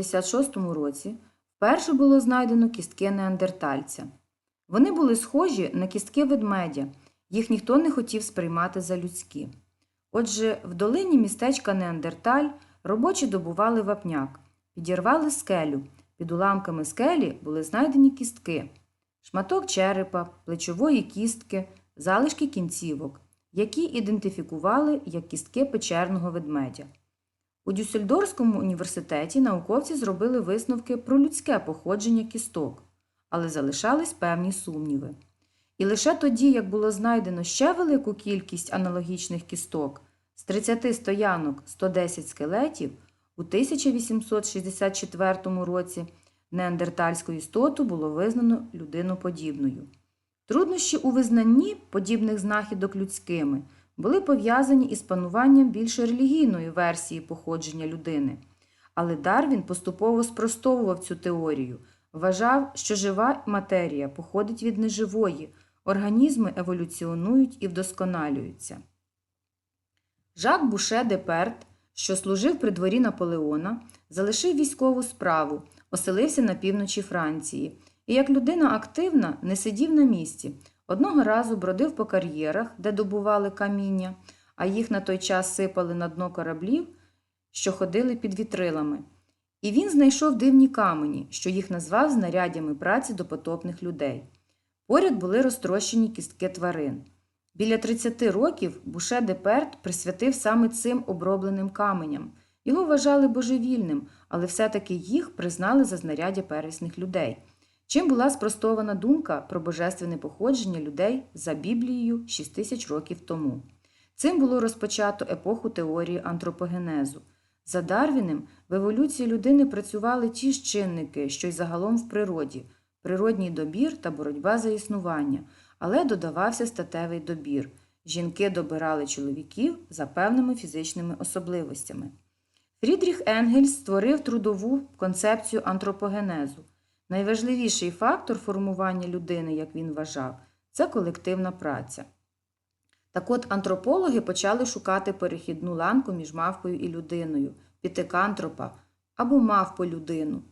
1956 році вперше було знайдено кістки неандертальця. Вони були схожі на кістки ведмедя, їх ніхто не хотів сприймати за людські. Отже, в долині містечка Неандерталь робочі добували вапняк, підірвали скелю. Під уламками скелі були знайдені кістки, шматок черепа, плечової кістки, залишки кінцівок, які ідентифікували як кістки печерного ведмедя. У Дюссельдорфському університеті науковці зробили висновки про людське походження кісток, але залишались певні сумніви. І лише тоді, як було знайдено ще велику кількість аналогічних кісток з 30 стоянок 110 скелетів, у 1864 році неандертальську істоту було визнано людиноподібною. Труднощі у визнанні подібних знахідок людськими були пов'язані із пануванням більш релігійної версії походження людини. Але Дарвін поступово спростовував цю теорію, вважав, що жива матерія походить від неживої, організми еволюціонують і вдосконалюються. Жак Буше де Перт, що служив при дворі Наполеона, залишив військову справу, оселився на півночі Франції і, як людина активна, не сидів на місці. Одного разу бродив по кар'єрах, де добували каміння, а їх на той час сипали на дно кораблів, що ходили під вітрилами. І він знайшов дивні камені, що їх назвав знарядями праці допотопних людей. Поряд були розтрощені кістки тварин. Біля 30 років Буше де Перт присвятив саме цим обробленим каменям. Його вважали божевільним, але все-таки їх признали за знаряддя первісних людей. Чим була спростована думка про божественне походження людей за Біблією 6 тисяч років тому. Цим було розпочато епоху теорії антропогенезу. За Дарвіним в еволюції людини працювали ті ж чинники, що й загалом в природі природній добір та боротьба за існування, але додавався статевий добір. Жінки добирали чоловіків за певними фізичними особливостями. Фрідріх Енгельс створив трудову концепцію антропогенезу. Найважливіший фактор формування людини, як він вважав, це колективна праця. Так от антропологи почали шукати перехідну ланку між мавпою і людиною, пітекантропа або мавпо-людину.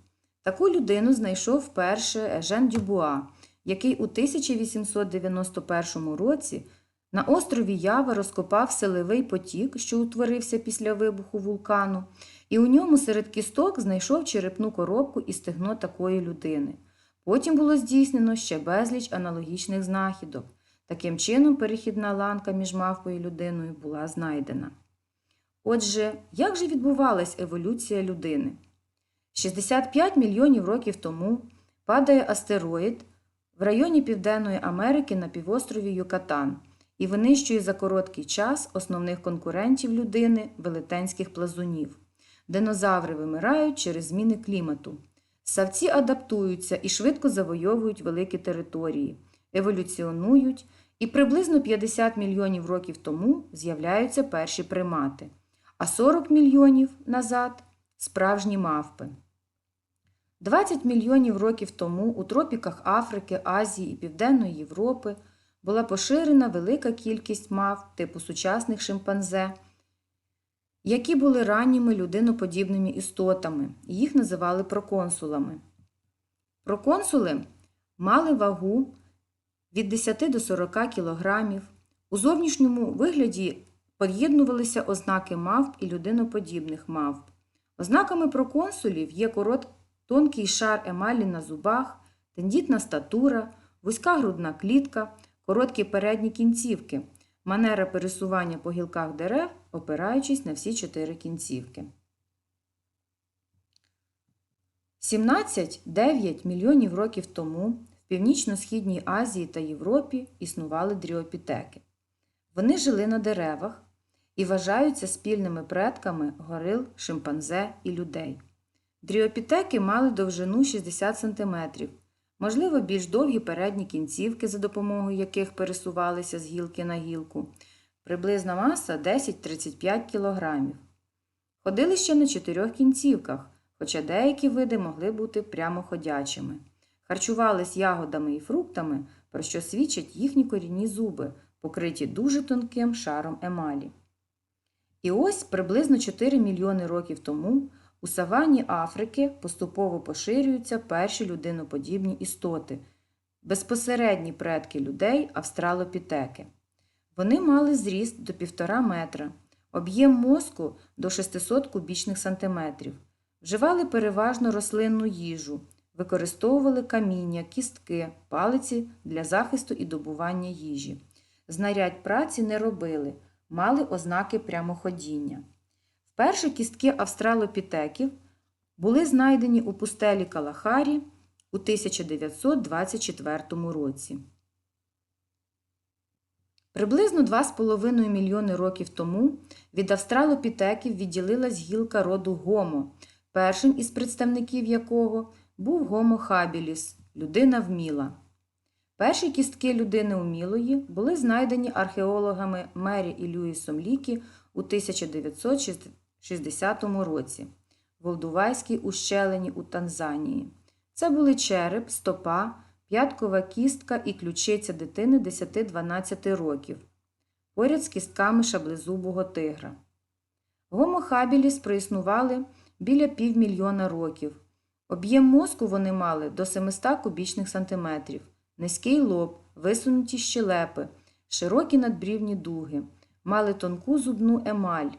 Таку людину знайшов вперше Ежен Дюбуа, який у 1891 році на острові Ява розкопав селевий потік, що утворився після вибуху вулкану, і у ньому серед кісток знайшов черепну коробку і стегно такої людини. Потім було здійснено ще безліч аналогічних знахідок. Таким чином, перехідна ланка між мавпою і людиною була знайдена. Отже, як же відбувалась еволюція людини? 65 мільйонів років тому падає астероїд в районі Південної Америки на півострові Юкатан і винищує за короткий час основних конкурентів людини велетенських плазунів. Динозаври вимирають через зміни клімату. Савці адаптуються і швидко завойовують великі території, еволюціонують, і приблизно 50 мільйонів років тому з'являються перші примати, а 40 мільйонів назад справжні мавпи. 20 мільйонів років тому у тропіках Африки, Азії і Південної Європи була поширена велика кількість мав типу сучасних шимпанзе, які були ранніми людиноподібними істотами, їх називали проконсулами. Проконсули мали вагу від 10 до 40 кг. У зовнішньому вигляді поєднувалися ознаки мавп і людиноподібних мавп. Ознаками проконсулів є корот, тонкий шар емалі на зубах, тендітна статура, вузька грудна клітка, короткі передні кінцівки, манера пересування по гілках дерев, опираючись на всі чотири кінцівки. 17-9 мільйонів років тому в Північно-Східній Азії та Європі існували дріопітеки. Вони жили на деревах і вважаються спільними предками горил, шимпанзе і людей. Дріопітеки мали довжину 60 см, можливо, більш довгі передні кінцівки, за допомогою яких пересувалися з гілки на гілку, приблизна маса 10-35 кг. Ходили ще на чотирьох кінцівках, хоча деякі види могли бути прямоходячими. Харчувались ягодами і фруктами, про що свідчать їхні корінні зуби, покриті дуже тонким шаром емалі. І ось приблизно 4 мільйони років тому у савані Африки поступово поширюються перші людиноподібні істоти, безпосередні предки людей австралопітеки. Вони мали зріст до 1,5 метра, об'єм мозку до 600 кубічних сантиметрів, вживали переважно рослинну їжу, використовували каміння, кістки, палиці для захисту і добування їжі. Знарядь праці не робили, мали ознаки прямоходіння. Вперше кістки австралопітеків були знайдені у пустелі Калахарі у 1924 році. Приблизно 2,5 мільйони років тому від австралопітеків відділилась гілка роду Гомо, першим із представників якого був Гомо хабіліс – людина вміла. Перші кістки людини умілої були знайдені археологами Мері і Люїсом Лікі у 1960 році в Олдувайській ущелині у Танзанії. Це були череп, стопа, п'яткова кістка і ключиця дитини 10-12 років, поряд з кістками шаблезубого тигра. Гомо хабіліс проіснували біля півмільйона років. Об'єм мозку вони мали до 700 кубічних сантиметрів, низький лоб, висунуті щелепи, широкі надбрівні дуги, мали тонку зубну емаль.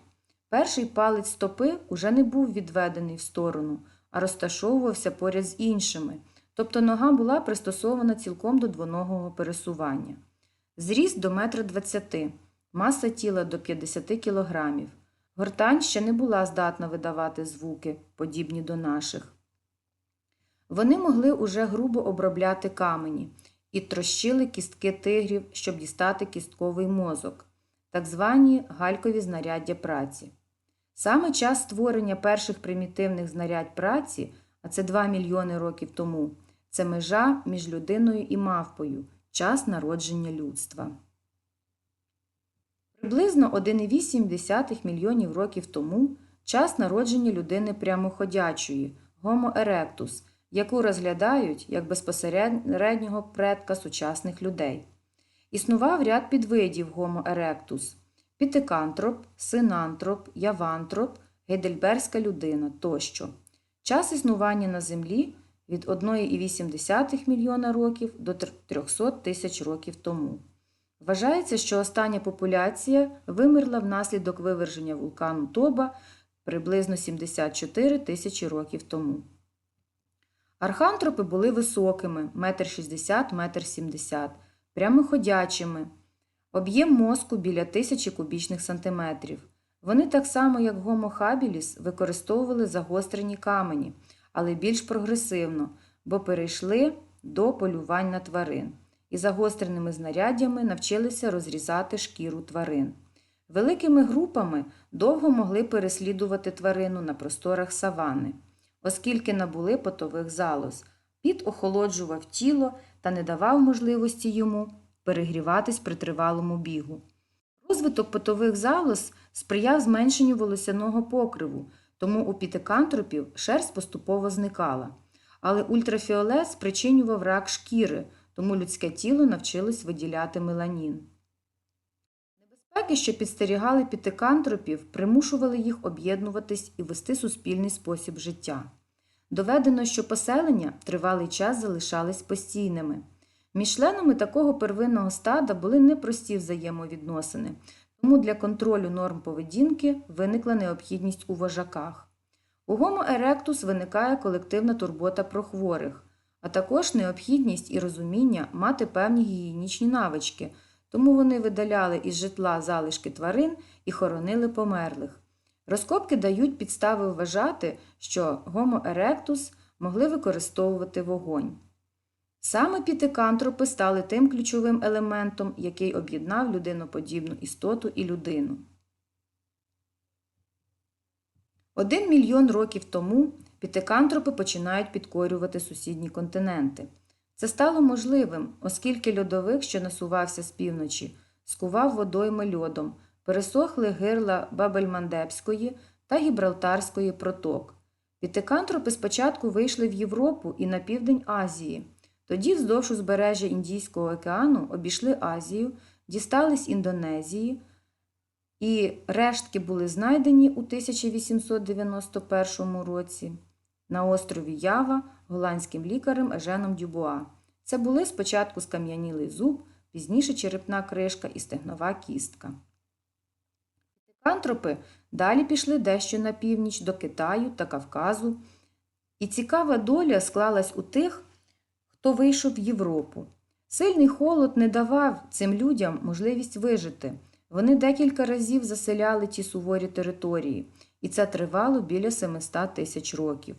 Перший палець стопи уже не був відведений в сторону, а розташовувався поряд з іншими, тобто нога була пристосована цілком до двоногого пересування. Зріст до 1,20 м, маса тіла до 50 кг. Гортань ще не була здатна видавати звуки, подібні до наших. Вони могли уже грубо обробляти камені і трощили кістки тигрів, щоб дістати кістковий мозок, так звані галькові знаряддя праці. Саме час створення перших примітивних знарядь праці, а це 2 мільйони років тому, це межа між людиною і мавпою, час народження людства. Приблизно 1,8 мільйонів років тому час народження людини прямоходячої Homo erectus, яку розглядають як безпосереднього предка сучасних людей. Існував ряд підвидів Homo erectus – пітикантроп, синантроп, явантроп, гейдельберська людина тощо. Час існування на Землі від 1,8 мільйона років до 300 тисяч років тому. Вважається, що остання популяція вимерла внаслідок виверження вулкану Тоба приблизно 74 тисячі років тому. Архантропи були високими 1,60 1,70 м, прямоходячими, об'єм мозку біля тисячі кубічних сантиметрів. Вони так само, як Homo habilis, використовували загострені камені, але більш прогресивно, бо перейшли до полювань на тварин і загостреними знаряддями навчилися розрізати шкіру тварин. Великими групами довго могли переслідувати тварину на просторах савани, оскільки набули потових залоз. Піт охолоджував тіло та не давав можливості йому перегріватись при тривалому бігу. Розвиток потових залоз сприяв зменшенню волосяного покриву, тому у пітикантропів шерсть поступово зникала. Але ультрафіолет спричинював рак шкіри, тому людське тіло навчилось виділяти меланін. Небезпеки, що підстерігали пітикантропів, примушували їх об'єднуватись і вести суспільний спосіб життя. Доведено, що поселення тривалий час залишались постійними. Між членами такого первинного стада були непрості взаємовідносини, тому для контролю норм поведінки виникла необхідність у вожаках. У Homo erectus виникає колективна турбота про хворих, а також необхідність і розуміння мати певні гігієнічні навички, тому вони видаляли із житла залишки тварин і хоронили померлих. Розкопки дають підстави вважати, що Homo erectus могли використовувати вогонь. Саме пітикантропи стали тим ключовим елементом, який об'єднав людиноподібну істоту і людину. Один мільйон років тому пітикантропи починають підкорювати сусідні континенти. Це стало можливим, оскільки льодовик, що насувався з півночі, скував водойми льодом, пересохли гирла Бабельмандебської та Гібралтарської проток. Пітикантропи спочатку вийшли в Європу і на південь Азії. Тоді вздовж узбережжя Індійського океану обійшли Азію, дістались Індонезії, і рештки були знайдені у 1891 році на острові Ява голландським лікарем Еженом Дюбуа. Це були спочатку скам'янілий зуб, пізніше черепна кришка і стегнова кістка. Пітекантропи далі пішли дещо на північ до Китаю та Кавказу, і цікава доля склалась у тих, хто вийшов в Європу. Сильний холод не давав цим людям можливість вижити. Вони декілька разів заселяли ті суворі території, і це тривало біля 700 тисяч років.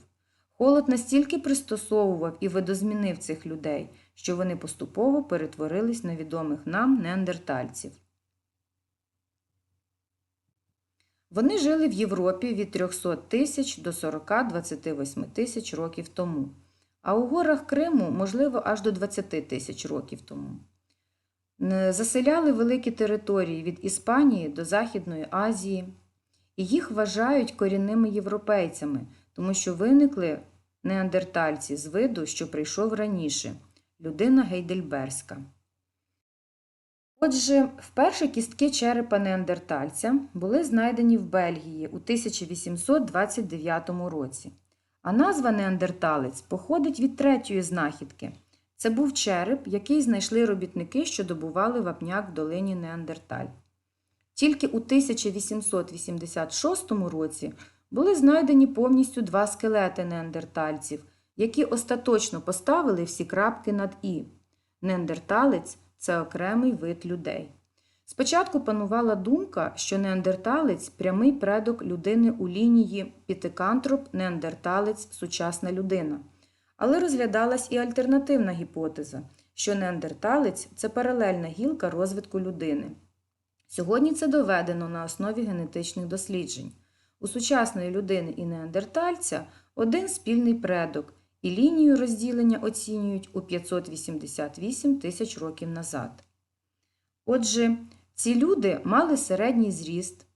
Холод настільки пристосовував і видозмінив цих людей, що вони поступово перетворились на відомих нам неандертальців. Вони жили в Європі від 300 тисяч до 40-28 тисяч років тому, а у горах Криму, можливо, аж до 20 тисяч років тому. Заселяли великі території від Іспанії до Західної Азії, і їх вважають корінними європейцями, тому що виникли неандертальці з виду, що прийшов раніше людина гейдельберська. Отже, вперше кістки черепа неандертальця були знайдені в Бельгії у 1829 році. А назва неандерталець походить від третьої знахідки. Це був череп, який знайшли робітники, що добували вапняк в долині Неандерталь. Тільки у 1886 році були знайдені повністю два скелети неандертальців, які остаточно поставили всі крапки над І. Неандерталець це окремий вид людей. Спочатку панувала думка, що неандерталець прямий предок людини у лінії пітикантроп, неандерталець, сучасна людина. Але розглядалась і альтернативна гіпотеза, що неандерталець це паралельна гілка розвитку людини. Сьогодні це доведено на основі генетичних досліджень. У сучасної людини і неандертальця один спільний предок, і лінію розділення оцінюють у 588 тисяч років назад. Отже, ці люди мали середній зріст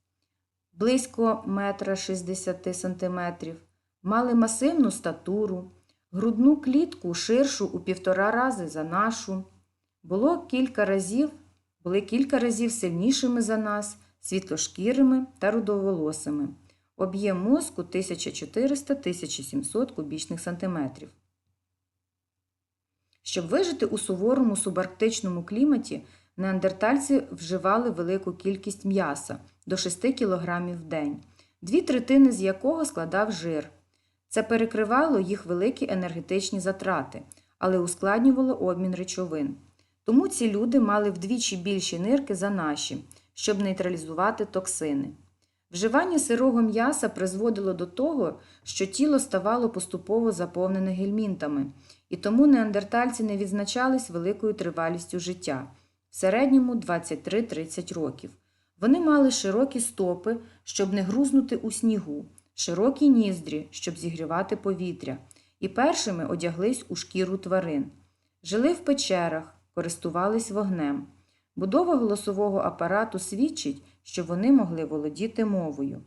близько метра 60 сантиметрів, мали масивну статуру, грудну клітку ширшу у півтора рази за нашу. Було кілька разів, були кілька разів сильнішими за нас, світлошкірими та рудоволосими. Об'єм мозку 1400-1700 кубічних сантиметрів. Щоб вижити у суворому субарктичному кліматі, неандертальці вживали велику кількість м'яса до 6 кг в день, дві третини з якого складав жир. Це перекривало їх великі енергетичні затрати, але ускладнювало обмін речовин. Тому ці люди мали вдвічі більші нирки за наші, щоб нейтралізувати токсини. Вживання сирого м'яса призводило до того, що тіло ставало поступово заповнене гельмінтами, і тому неандертальці не відзначались великою тривалістю життя в середньому 23-30 років. Вони мали широкі стопи, щоб не грузнути у снігу, широкі ніздрі, щоб зігрівати повітря, і першими одяглись у шкіру тварин. Жили в печерах, користувались вогнем. Будова голосового апарату свідчить, що вони могли володіти мовою.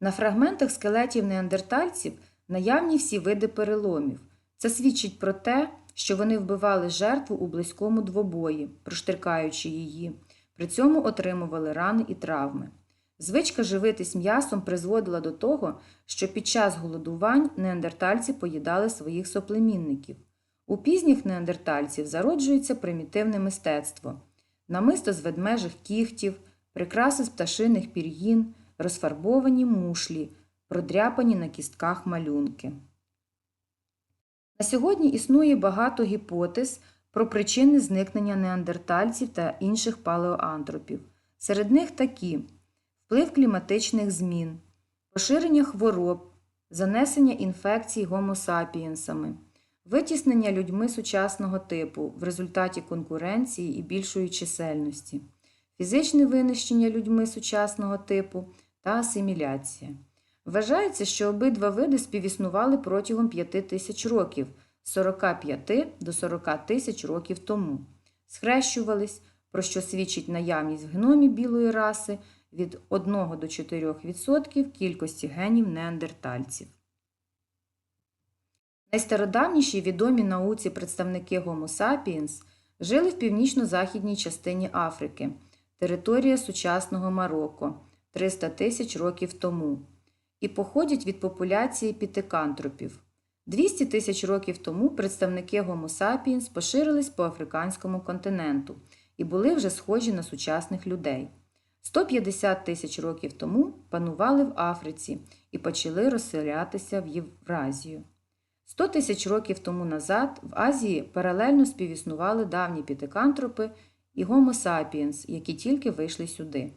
На фрагментах скелетів неандертальців наявні всі види переломів. Це свідчить про те, що вони вбивали жертву у близькому двобої, проштрикаючи її, при цьому отримували рани і травми. Звичка живитись м'ясом призводила до того, що під час голодувань неандертальці поїдали своїх соплемінників. У пізніх неандертальців зароджується примітивне мистецтво, намисто з ведмежих кігтів, прикраси з пташиних пір'їн, розфарбовані мушлі, продряпані на кістках малюнки. На сьогодні існує багато гіпотез про причини зникнення неандертальців та інших палеоантропів. Серед них такі вплив кліматичних змін, поширення хвороб, занесення інфекцій гомосапієнсами, витіснення людьми сучасного типу в результаті конкуренції і більшої чисельності, фізичне винищення людьми сучасного типу та асиміляція. Вважається, що обидва види співіснували протягом 5 тисяч років з 45 до 40 тисяч років тому, схрещувались, про що свідчить наявність в геномі білої раси від 1 до 4% кількості генів неандертальців. Найстародавніші відомі науці представники Homo sapiens жили в північно-західній частині Африки територія сучасного Марокко 300 тисяч років тому, і походять від популяції пітикантропів. 200 тисяч років тому представники Homo sapiens поширились по африканському континенту і були вже схожі на сучасних людей. 150 тисяч років тому панували в Африці і почали розселятися в Євразію. 100 тисяч років тому назад в Азії паралельно співіснували давні пітикантропи і Homo sapiens, які тільки вийшли сюди.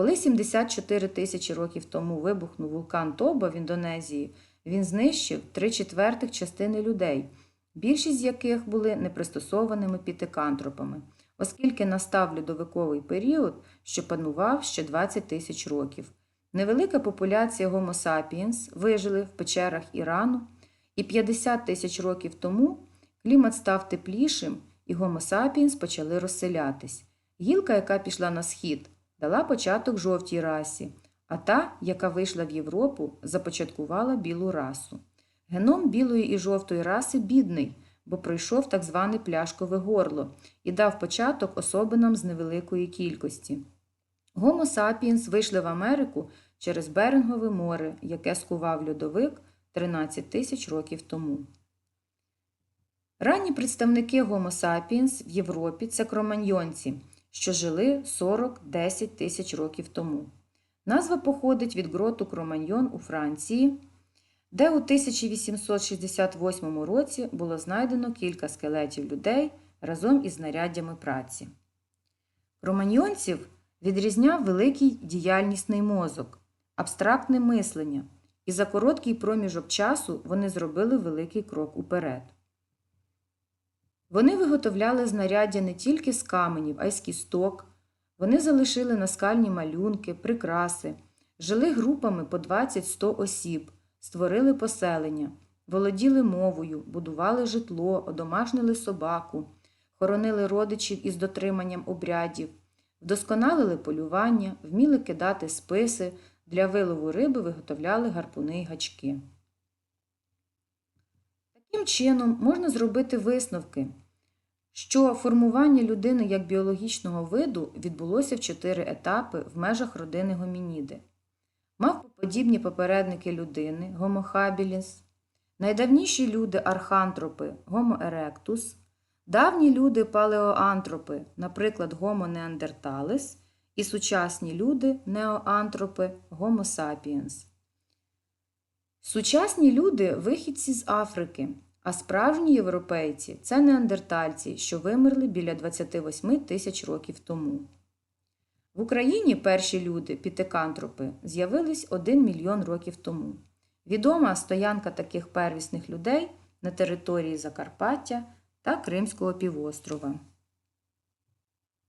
Коли 74 тисячі років тому вибухнув вулкан Тоба в Індонезії, він знищив три четвертих частини людей, більшість з яких були непристосованими пітикантропами, оскільки настав льодовиковий період, що панував ще 20 тисяч років. Невелика популяція Homo sapiens вижили в печерах Ірану, і 50 тисяч років тому клімат став теплішим, і Homo sapiens почали розселятись. Гілка, яка пішла на схід, дала початок жовтій расі, а та, яка вийшла в Європу, започаткувала білу расу. Геном білої і жовтої раси бідний, бо пройшов так зване пляшкове горло і дав початок особинам з невеликої кількості. Гомо сапіенс вийшли в Америку через Берингове море, яке скував льодовик 13 тисяч років тому. Ранні представники Гомо сапіенс в Європі це кроманьйонці, що жили 40-10 тисяч років тому. Назва походить від гроту Кроманьйон у Франції, де у 1868 році було знайдено кілька скелетів людей разом із знаряддями праці. Кроманьйонців відрізняв великий діяльнісний мозок, абстрактне мислення, і за короткий проміжок часу вони зробили великий крок уперед. Вони виготовляли знаряддя не тільки з каменів, а й з кісток. Вони залишили наскальні малюнки, прикраси, жили групами по 20-100 осіб, створили поселення, володіли мовою, будували житло, одомашнили собаку, хоронили родичів із дотриманням обрядів, вдосконалили полювання, вміли кидати списи, для вилову риби виготовляли гарпуни й гачки. Таким чином можна зробити висновки, що формування людини як біологічного виду відбулося в чотири етапи в межах родини гомініди. Мавпоподібні попередники людини Homo habilis, найдавніші люди архантропи Homo давні люди палеоантропи, наприклад, Homo і сучасні люди неоантропи Homo sapiens. Сучасні люди вихідці з Африки, а справжні європейці це неандертальці, що вимерли біля 28 тисяч років тому. В Україні перші люди, пітикантропи, з'явились 1 мільйон років тому. Відома стоянка таких первісних людей на території Закарпаття та Кримського півострова.